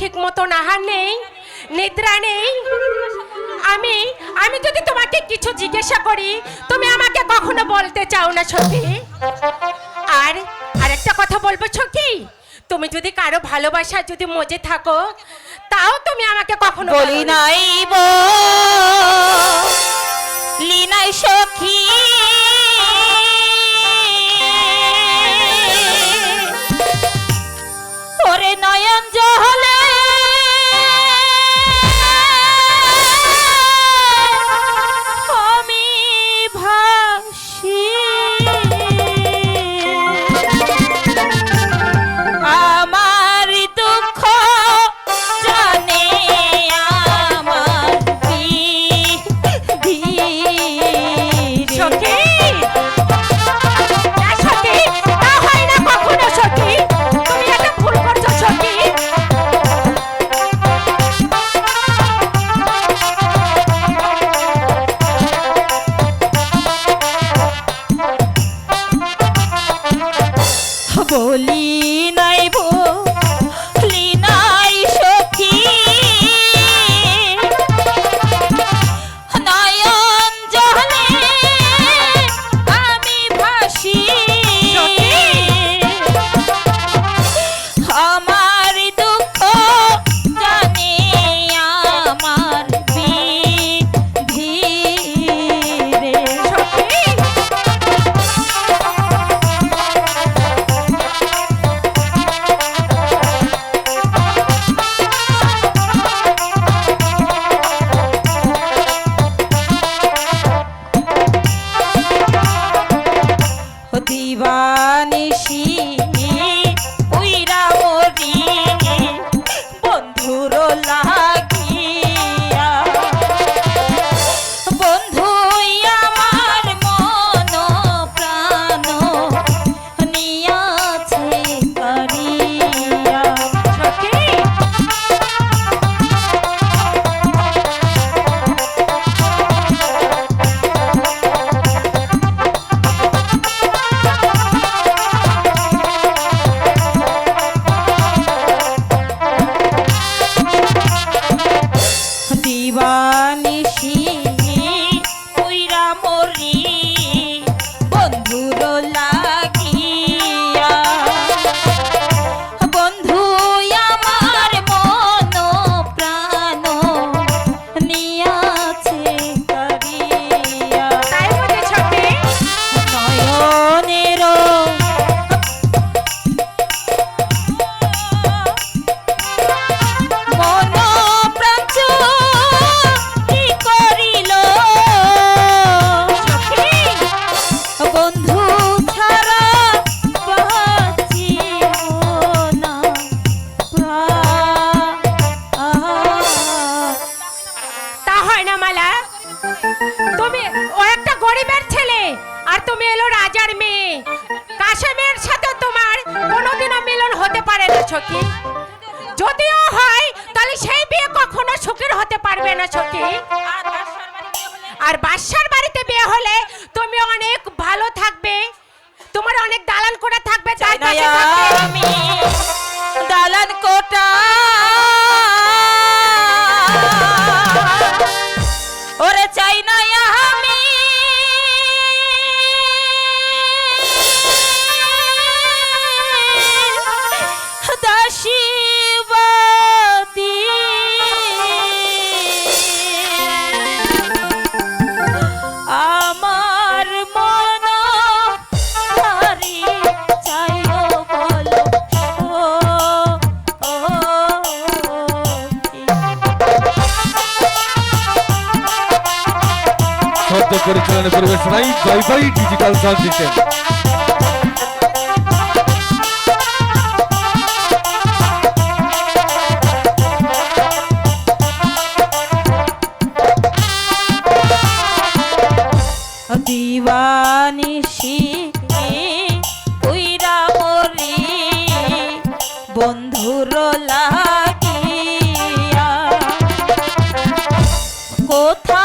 ঠিক মতন আহার নেই নিদ্রা নেই। আমি আমি যদি তোমাকে কিছু জিজ্ঞাসা করি তুমি আমাকে কখনো বলতে চাও না সখী। আর আরেকটা কথা বলব সখী। তুমি যদি কারও ভালোবাসা যদি মজে থাকো তাও তুমি আমাকে কখনো বলি। নাই লিনাই সখী। ওরে নয়ন জহলে বলি দিবানিশি সখী। যদিও হয় তাহলে সেই বিয়ে কখনো সুখের হতে পারবে না সখী। আর বাদশার বাড়িতে বিয়ে হলে তুমি অনেক ভালো থাকবে। তোমার অনেক দালান করে থাকবে তার কাছে থাকবে। আমি দালান কোটা। ওরে চাই না আমি পরিচালনা পরিবেশনায় by by digital sound system দিবানিশি কোথায়